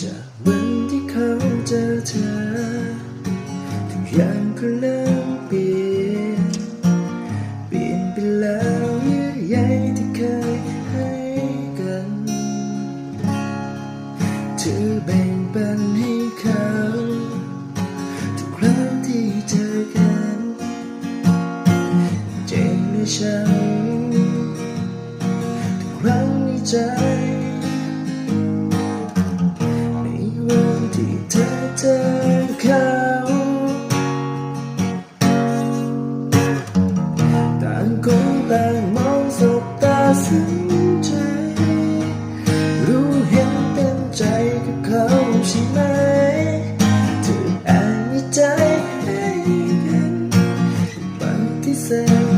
จากวันที่เขาเจอเธอทุกอย่างก็เริ่มเปลี่ยนเปลี่ยนไปแล้วเยื่อใยที่เคยให้กันเธอแบ่งปันให้เขาทุกครั้งที่เจอกันเจงและฉันทุกครั้ง ใจ ในวันที่เธอเจอเขาต่างคนต่างมองสบตาซึ้งใจ รู้เห็นเป็นใจกับเขาใช่ไหมเธออ่านในใจให้เห็นปฏิเสธ